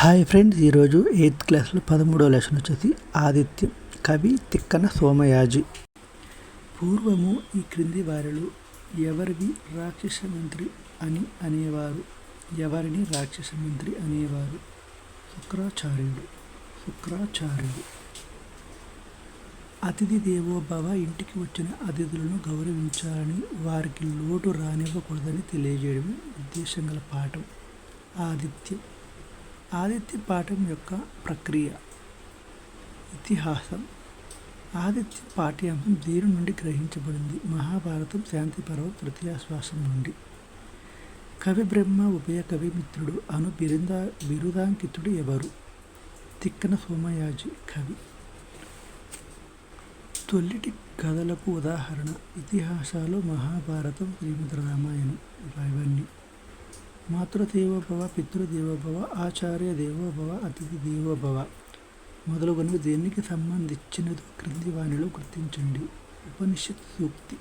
Hi friends ఈరోజు eighth క్లాస్లో పదమూడో లెసన్ వచ్చేసి ఆదిత్యం కవి తిక్కన సోమయాజి. పూర్వము ఈ క్రింది వారిలో ఎవరివి రాక్షస మంత్రి అని అనేవారు? ఎవరిని రాక్షస మంత్రి అనేవారు? శుక్రాచార్యుడు. శుక్రాచార్యుడు. అతిథి దేవోభవ ఇంటికి వచ్చిన అతిథులను గౌరవించాలని వారికి లోటు రానివ్వకూడదని తెలియజేయడమే ఉద్దేశం గల పాఠం. ఆదిత్యం ఆదిత్య పాఠం యొక్క ప్రక్రియ. ఇతిహాసం. ఆదిత్య పాఠ్యాంశం దేని నుండి గ్రహించబడింది. మహాభారతం శాంతి పర్వం తృతీయాశ్వాసం నుండి. కవి బ్రహ్మ ఉభయ కవి మిత్రుడు అను బిరుదా బిరుదాంకితుడు ఎవరు? తిక్కన సోమయాజి కవి. తొల్లిటి కథలకు ఉదాహరణ. ఇతిహాసాలు మహాభారతం శ్రీమద్ రామాయణం ఇవన్నీ. మాతృదేవోభవ పితృదేవోభవ ఆచార్య దేవోభవ అతిథి దేవోభవ మొదలగునవి దేనికి సంబంధించినదో క్రింది వాణిలో గుర్తించండి. ఉపనిషత్ సూక్తి.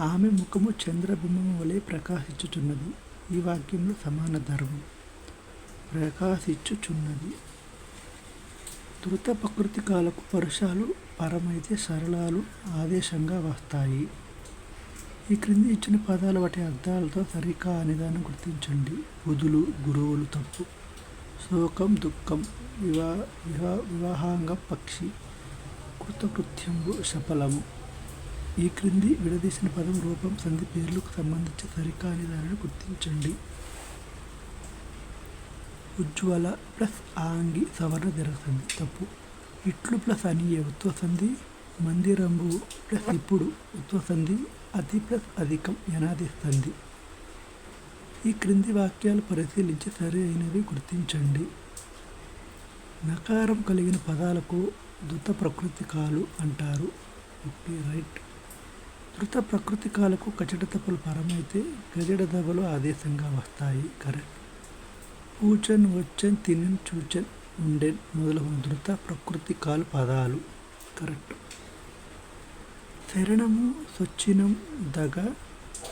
ఆమె ముఖము చంద్రబింబం వలె ప్రకాశించుచున్నది. ఈ వాక్యంలో సమాన ధర్మం. ప్రకాశించుచున్నది. ధృత ప్రకృతి కాలకు పరుషాలు పరమైతే సరళాలు ఆదేశంగా వస్తాయి. ఈ క్రింది ఇచ్చిన పదాలు వాటి అర్థాలతో సరికా అనేదాన్ని గుర్తించండి. బుధులు గురువులు తప్పు. శోకం దుఃఖం వివా వివా వివాహాంగ పక్షి కృతకృత్యంబు శపలము. ఈ క్రింది విడదీసిన పదం రూపం సంధి పేర్లకు సంబంధించి సరికా అనేదాన్ని గుర్తించండి. ఉజ్వల ప్లస్ ఆంగి సవర్ణ జరుగుతుంది తప్పు. ఇట్లు ప్లస్ అని ఉత్వ సంధి మందిరంబు ప్లస్ ఇప్పుడు ఉత్వసంధి అతి ప్లస్ అధికం యనాది సంధి ఈ క్రింది వాక్యాలు పరిశీలించి సరి అయినవి గుర్తించండి. నకారం కలిగిన పదాలకు ధృత ప్రకృతికాలు అంటారు. Okay right. ధృత ప్రకృతికాలకు కచట తప్పులు పరమైతే గజడ దెబ్బలు ఆదేశంగా వస్తాయి. కరెక్ట్. పూచన్ వచ్చన్ తినన్ చూచన్ ఉండెన్ మొదలగు ధృత ప్రకృతి కాలు పదాలు. కరెక్ట్. శరణము సొచ్చినం దగ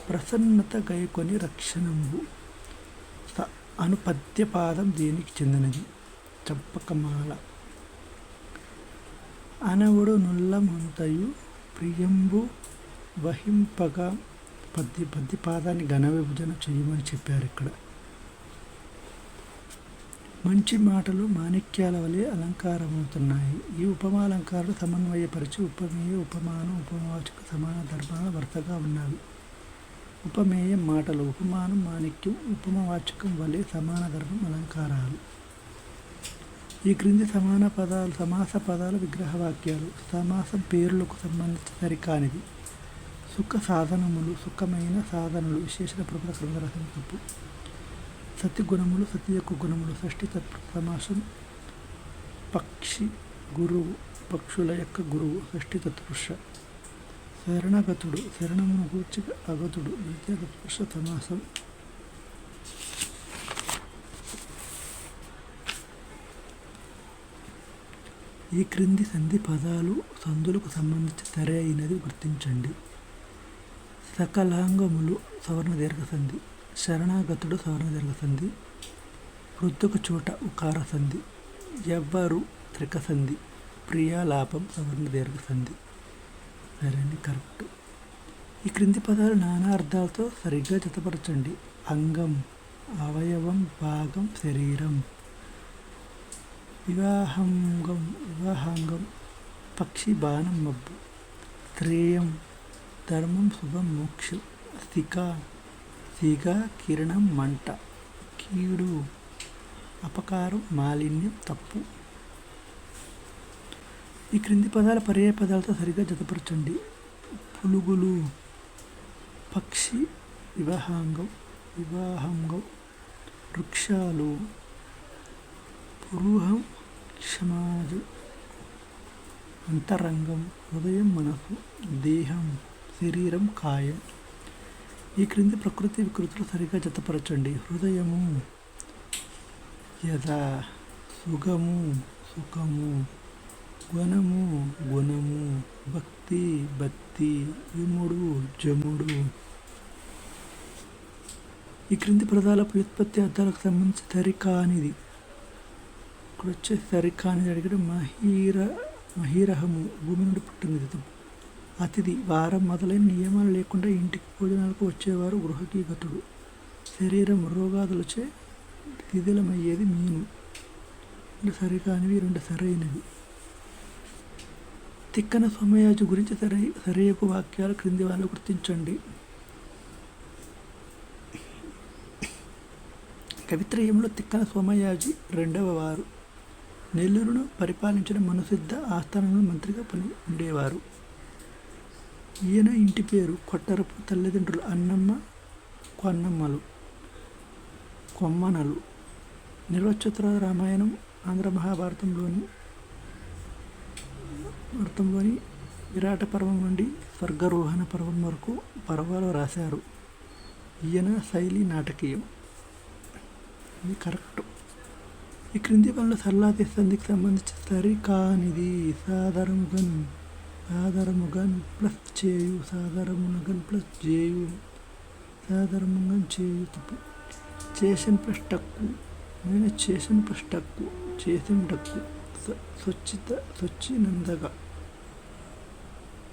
ప్రసన్నత గైకొని రక్షణంబు. స అను పద్యపాదం దేనికి చెందినది? చంపకమాల. అనవుడు నుల్లమంతయు ప్రియంబు వహింపగా పద్య పద్యపాదాన్ని ఘన విభజన చేయమని చెప్పారు ఇక్కడ. మంచి మాటలు మాణిక్యాల వలె అలంకారమవుతున్నాయి. ఈ ఉపమాలంకారాలు సమన్వయపరిచి ఉపమేయ ఉపమానం ఉపమాచక సమాన ధర్మాల వరుసగా ఉన్నవి. ఉపమేయం మాటలు ఉపమానం మాణిక్యం ఉపమవాచకం వలె సమాన ధర్మం అలంకారాలు. ఈ క్రింది సమాన పదాలు సమాస పదాలు విగ్రహవాక్యాలు. సమాసం పేర్లకు సంబంధించి సరికానిది సుఖ సాధనములు సుఖమైన సాధనలు విశేషణ ప్రభుత్వ క్రమరసం తప్పు. సతి గుణములు సతి యొక్క గుణములు షష్ఠి తత్వ సమాసం పక్షి గురువు పక్షుల యొక్క గురువు షష్ఠి తత్పురుష. శరణగతుడు శరణమును కూర్చి అగతుడు ద్వితీయ తత్పురుష సమాసం ఈ క్రింది సంధి పదాలు సందులకు సంబంధించి సరైనది అయినది గుర్తించండి. సకలాంగములు సవర్ణ దీర్ఘ సంధి. శరణాగతుడు సవరణ దీర్ఘ సంధి వృద్ధుకు చోట ఉకార సంధి ఎవ్వరు త్రిక సంధి ప్రియాలాపం సవర్ణ దీర్ఘసంధి సరేండి కరెక్ట్. ఈ క్రింది పదాలు నానా అర్థాలతో సరిగ్గా జతపరచండి. అంగం అవయవం భాగం శరీరం. వివాహంగం వివాహాంగం పక్షి బాణం మబ్బు. శ్రేయం ధర్మం శుభం మోక్షం స్థిక. సిగ కిరణం మంట. కీడు అపకారం మాలిన్యం తప్పు. ఈ క్రింది పదాల పర్యాయ పదాలతో సరిగ్గా జతపరచండి. పులుగులు పక్షి వివాహాంగం వివాహంగం. వృక్షాలు పురుహం క్షమాజు. అంతరంగం హృదయం మనసు దేహం శరీరం కాయం. ఈ క్రింది ప్రకృతి వికృతులు సరిగా జతపరచండి. హృదయము యథ సుగము సుఖము. గుణము గుణము భక్తి భక్తి. యముడు జముడు. ఈ క్రింది పదాల వ్యుత్పత్తి అర్థాలకు సంబంధించి సరికానిది. ఇక్కడ వచ్చే సరికానిది అడిగాడు మహీర మహీరహము భూమి నుండి పుట్టింది తప్పు అతిథి. వారం మొదలైన నియమాలు లేకుండా ఇంటికి భోజనాలకు వచ్చేవారు గృహకి గతుడు శరీరం రోగాదులచే శిథిలమయ్యేది మీను. రెండు సరికానివి రెండు సరైనవి. తిక్కన సోమయాజు గురించి సరై సరైపు వాక్యాలు క్రింది వాళ్ళు గుర్తించండి. కవిత్రయంలో తిక్కన సోమయాజి రెండవ వారు. నెల్లూరును పరిపాలించిన మనుసిద్ధ ఆస్థానంలో మంత్రిగా పని ఉండేవారు. ఈయన ఇంటి పేరు కొట్టరపు తల్లిదండ్రులు అన్నమ్మ కొన్నమ్మలు కొమ్మనలు. నిర్వచత్ర రామాయణం ఆంధ్ర మహాభారతంలోని భారతంలోని విరాట పర్వం నుండి స్వర్గరోహణ పర్వం వరకు పర్వాలు రాశారు. ఈయన శైలి నాటకీయం. ఇది కరెక్ట్. ఈ క్రింది పనులు సరళాతి సంధికి సంబంధించి సరికానిది సాధారణంగా సాధారముగన్ ప్లస్ చేయు సాధారమునగన్ ప్లస్ చేయు. సాధారముగన్ చేయు తప్పు. చేసిన ప్లస్ టక్కు నేను చేసిన ప్లస్ టక్కు చేసిన టక్కు స్వచ్ఛత స్వచ్ఛినందగా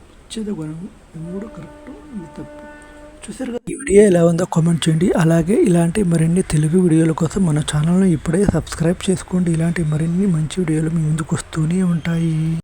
స్వచ్ఛత గుణము. ఈ మూడు కరెక్ట్ ఇది తప్పు. చూసారు కదా ఈ వీడియో ఎలా ఉందో కామెంట్ చేయండి. అలాగే ఇలాంటి మరిన్ని తెలుగు వీడియోల కోసం మన ఛానల్ను ఇప్పుడే సబ్స్క్రైబ్ చేసుకోండి. ఇలాంటి మరిన్ని మంచి వీడియోలు మీ ముందుకు వస్తూనే ఉంటాయి.